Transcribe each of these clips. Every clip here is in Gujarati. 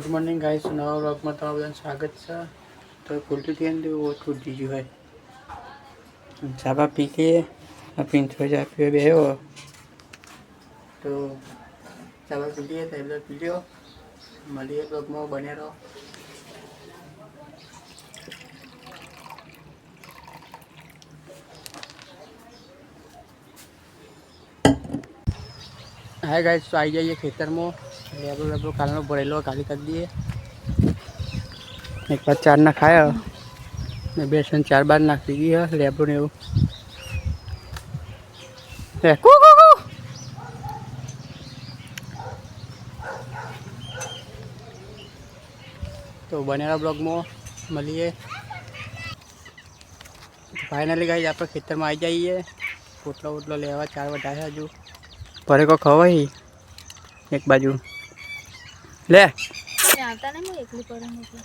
ગુડ મોર્નિંગ ગાઈસ નવા વ્લોગમાં તમારું બધાનું સ્વાગત છે તો ખુલતું થઈ ને તો છૂટી ગયું હોય ચાબા પી લઈએ આ પીંછો ચા પીવે બેહ્યો તો ચાબા પી લઈએ ટેબ્લેટ પી લ્યો મળીએ બ્લોગમાં બને રહો હા ગાઈસ તો આવી જઈએ ખેતરમાં લેબડો લેબડો કાલનો ભરેલો ખાલી કરી દઈએ. એક બાદ ચાર ના ને બેસન ચાર બાર નાખી દીધી લેબડો ને એવું. લે, કુ કુ કુ. તો બનેલા બ્લોગમાં મળીએ. ફાઇનલી ગાઈ આપણે ખેતરમાં આવી જઈએ. પોટલો ઉટલો લેવા, ચાર વધારે હજુ. પરે કો ખવાય. એક બાજુ. લે. આવતા નહીં હું એકલી પડે એટલે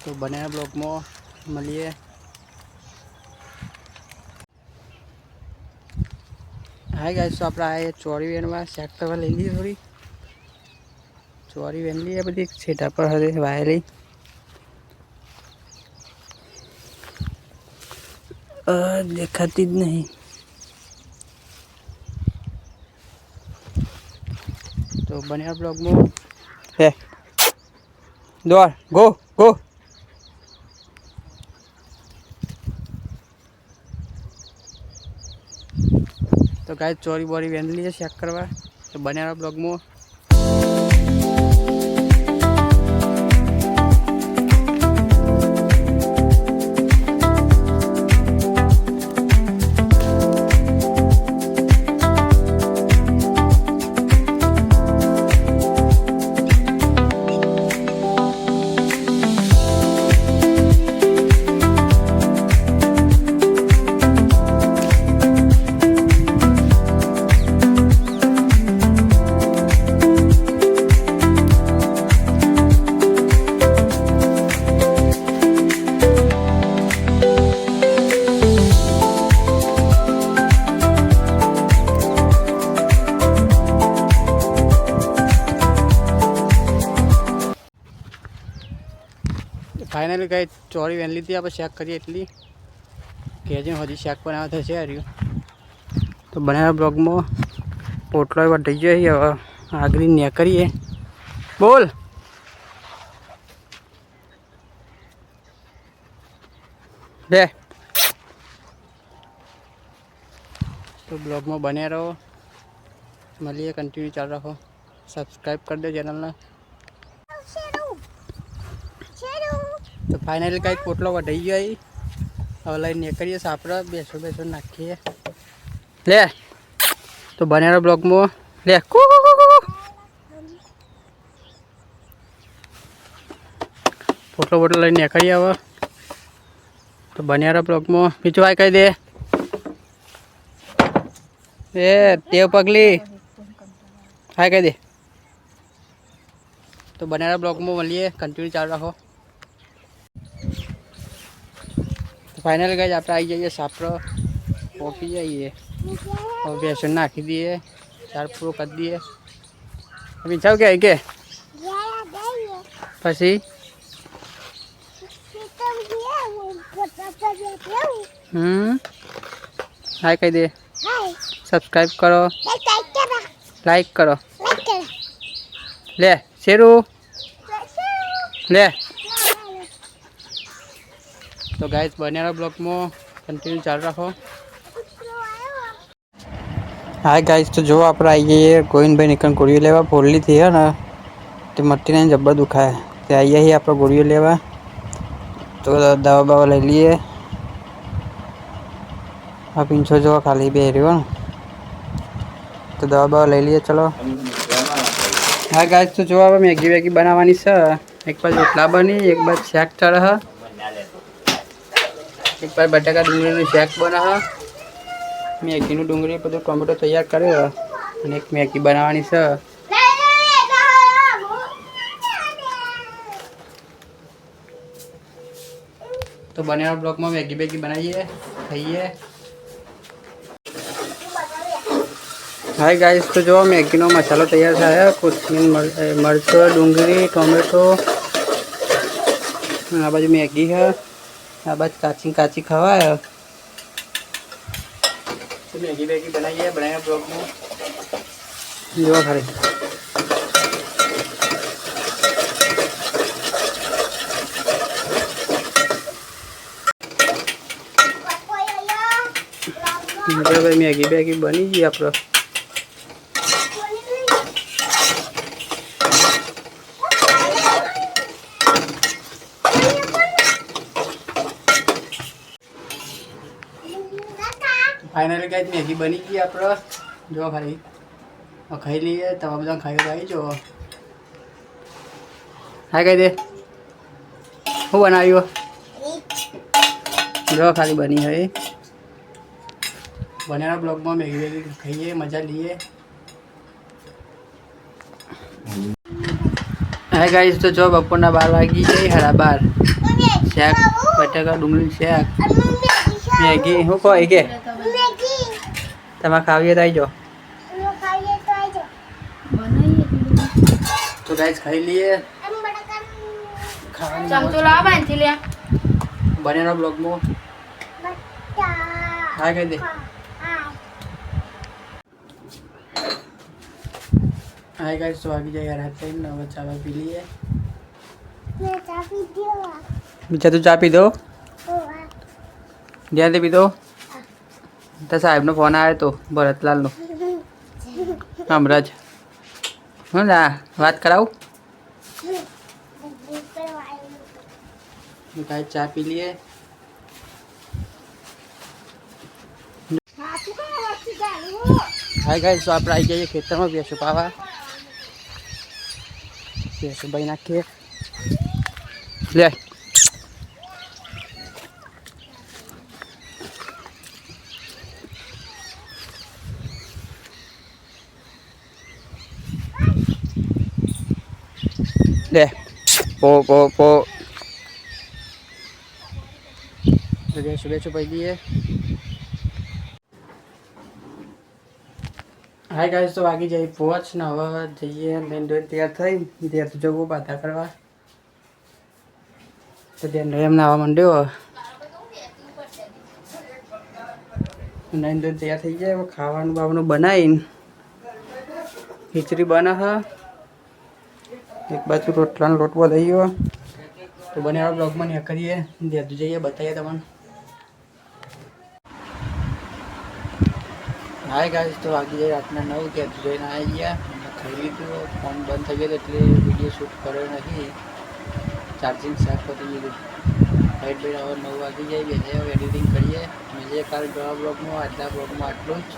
તો બનેલા બ્લોકમાં મળીએ. હા ગાઈસ તો આપણે આ ચોરી વેનમાં સેક કરવા લઈ લઈએ થોડી. ચોરી વેન લઈએ બધી છેટા પર હતી વાયરી અ, દેખાતી જ નહીં. તો બનેલા બ્લોગમાં હે. દોડ. ગો ગો તો ગાય ચોરી બોરી વેંધલી છે ચેક કરવા. તો બનેલા બ્લોગમાં ફાઇનલી કઈ ચોરી વેન લીધી આપણે શેક કરીએ એટલી. કે જે હજી શેક બનાવવા થશે હાર્યું. તો બનાવ્યા બ્લોગમાં પોટલો એવા થઈ જાય હવે આગળ ને કરીએ. બોલ. બે. તો બ્લોગમાં બન્યા રહો. મળીએ કન્ટિન્યુ ચાલુ. રાખો સબસ્ક્રાઈબ કરી દો ચેનલને તો ફાઇનલી કાંઈક પોટલો વઢાઈ ગયો અહીં હવે લઈને નીકળીએ સાપડા બેસો બેસો નાખીએ લે તો બનેલો બ્લોકમાં લે કુ કુ કુ કુ પોટલો પોટલો લઈને નીકળીએ હવે તો બનેલા બ્લોકમાં બીજું આ કહી દે એ ટેવ પગલી હા કહી દે તો બનેલા બ્લોકમાં મળીએ કન્ટિન્યુ ચાલુ રાખો ફાઇનલ ગાય આપણે આવી જઈએ સાપરો પોકી જઈએ હવે બેસન નાખી દઈએ ચાર પૂરો કરી દઈએ પીછાવ કે કે પછી હમ હાય કહી દે સબસ્ક્રાઈબ કરો લાઈક કરો લે શેરું લે તો ગાઈસ બનેલા બ્લોકમાં કન્ટિન્યુ ચાલુ રાખો હા ગાઈસ તો જો આપણે આવી જઈએ ગોવિંદભાઈ નીકળ ગોળીઓ લેવા પોરલીથી હે ને તે મટ્ટીને જબ્બર દુખાય તે આવી જઈએ આપણે ગોળીઓ લેવા તો દવા બવા લઈ લઈએ આ પીંછો જો ખાલી બે રહ્યો ને તો દવા બવા લઈ લઈએ ચલો હા ગાઈસ તો જો આપણે મેગી વેગી બનાવવાની છે એક બાજુ રોટલા બની એક બાજુ શાક ચડે એક બાર બટાકા ડુંગળીનું શાક બનાવે મેગીનું ડુંગળી બધું ટોમેટો તૈયાર કર્યો અને એક મેગી બનાવવાની છે તો બનેલા બ્લોકમાં મેગી બેગી બનાવીએ ખાઈએ હાય ગાઈસ તો જો મેગીનો મસાલો તૈયાર થાય કોથમીર મર- એ, મરચો ડુંગળી ટોમેટો અને આ બાજુ મેગી છે આ બાજુ કાચી કાચી ખવાય તો મેગી બેગી બનાવીએ બનાવ્યા બ્લોગમાં જોવા ખરી બરાબર મેગી બેગી બની ગઈ આપણો ફાઇનલી કઈ મેગી બની ગઈ આપણો જો ખાલી ખાઈ લઈએ તમે બધા ખાઈ ખાઈ જો હા કહી દે શું બનાવ્યું? જો ખાલી બની હવે. બનેલા બ્લોગમાં મેગી વેગી ખાઈએ, મજા લઈએ. હા ગાઈસ તો જો બપોરના બાર વાગી જઈ હરા બાર. શાક, બટાકા ડુંગળી, શાક. મેગી શું કહો કે? તમે ખાવીએ તો આવી જાઓ બનાવીએ તો ગાઈસ ખાઈ લઈએ. ચમચો લાવ બાંધી લે. બનેલા બ્લોગમાં હા કહી દે. હાય ગાઈસ તો આવી જાય રાત થઈને હવે ચા બા પી લઈએ. બીજા તું ચા પી દો. ધ્યાનથી પી દો. તો સાહેબનો ફોન આવ્યો તો, ભરતલાલનો. હમણાં જ હું વાત કરાવું? કાંઈ ચા પી લઈએ? હાય ગાઈસ તો આપણે આવી જઈએ ખેતરમાં, બેસો પાવા. બેસો ભાઈ નાખીએ લે. લે. પો પો પો. બેસો ભાઈ દઈએ. હાય ગાઈસ તો વાગી જાય પહોંચ ને હવે જઈએ લઈને ધોઈને તૈયાર થઈ. ત્યાં તો જવું બાધા કરવા. તો ત્યાં એમ આવવા માંડ્યો. નાઈને ધોઈને તૈયાર થઈ જાય ખાવાનું બાવાનું બનાવીને ખીચડી બનાવ એક બાજુ રોટલાનો લોટવો થઈ ગયો તો બને આ બ્લોગમાં ને કરીએ. ત્યાં જઈએ, બતાવીએ તમને. હાય ગાઈસ તો વાગી જાય રાતના નવ, ત્યાં જઈને આવી ગયા ખાઈ લીધું. ફોન બંધ થઈ ગયો એટલે વીડિયો શૂટ કર્યો નથી ચાર્જિંગ સાફ પતી ગયું. લાઈટ બે હવે નવ વાગી જાય, બે હવે એડિટિંગ કરીએ. મળીએ કાલ જોવા બ્લોગમાં આટલા બ્લોગમાં આટલું જ.